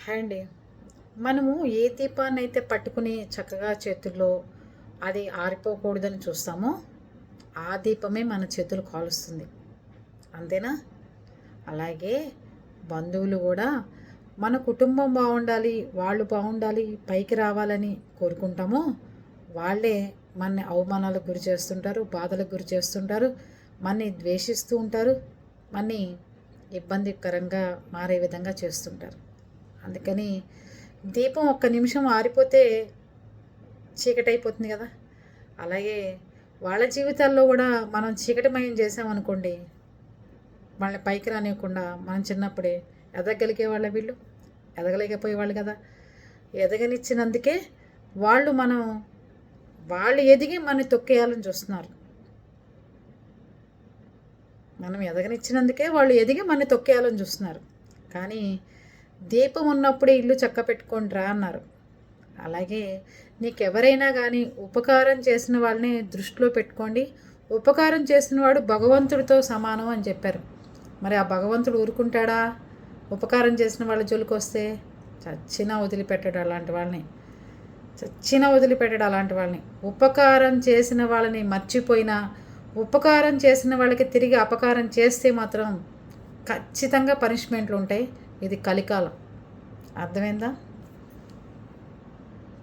Hi అండి మనము ఏ దీపాన్ని అయితే పట్టుకుని చక్కగా చేతుల్లో అది ఆరిపోకూడదని చూస్తామో ఆ దీపమే మన చేతులు కాలుస్తుంది. అంతేనా? అలాగే బంధువులు కూడా మన కుటుంబం బాగుండాలి వాళ్ళు బాగుండాలి పైకి రావాలని కోరుకుంటామో వాళ్ళే మన అవమానాలకు గురి చేస్తుంటారు బాధలకు గురి చేస్తుంటారు మనని ద్వేషిస్తూ ఉంటారు మనని ఇబ్బందికరంగా మారే విధంగా చేస్తుంటారు. అందుకని దీపం ఒక్క నిమిషం ఆరిపోతే చీకటి అయిపోతుంది కదా. అలాగే వాళ్ళ జీవితాల్లో కూడా మనం చీకటిమయం చేసామనుకోండి వాళ్ళని పైకి రానివ్వకుండా మనం చిన్నప్పుడే ఎదగలిగే వాళ్ళ వీళ్ళు ఎదగలేకపోయేవాళ్ళు కదా. ఎదగనిచ్చినందుకే వాళ్ళు మనం వాళ్ళు ఎదిగి మన తొక్కేయాలని చూస్తున్నారు. మనం ఎదగనిచ్చినందుకే వాళ్ళు ఎదిగి మన తొక్కేయాలని చూస్తున్నారు. కానీ దీపం ఉన్నప్పుడే ఇల్లు చక్క పెట్టుకొని రా అన్నారు. అలాగే నీకెవరైనా కానీ ఉపకారం చేసిన వాళ్ళని దృష్టిలో పెట్టుకోండి. ఉపకారం చేసిన వాడు భగవంతుడితో సమానం అని చెప్పారు. మరి ఆ భగవంతుడు ఊరుకుంటాడా? ఉపకారం చేసిన వాళ్ళ జోలికి వస్తే చచ్చినా వదిలిపెట్టాడు అలాంటి వాళ్ళని. చచ్చినా వదిలిపెట్టాడు అలాంటి వాళ్ళని. ఉపకారం చేసిన వాళ్ళని మర్చిపోయినా ఉపకారం చేసిన వాళ్ళకి తిరిగి అపకారం చేస్తే మాత్రం ఖచ్చితంగా పనిష్మెంట్లు ఉంటాయి. ఇది కలికాలం. అర్థమైందా?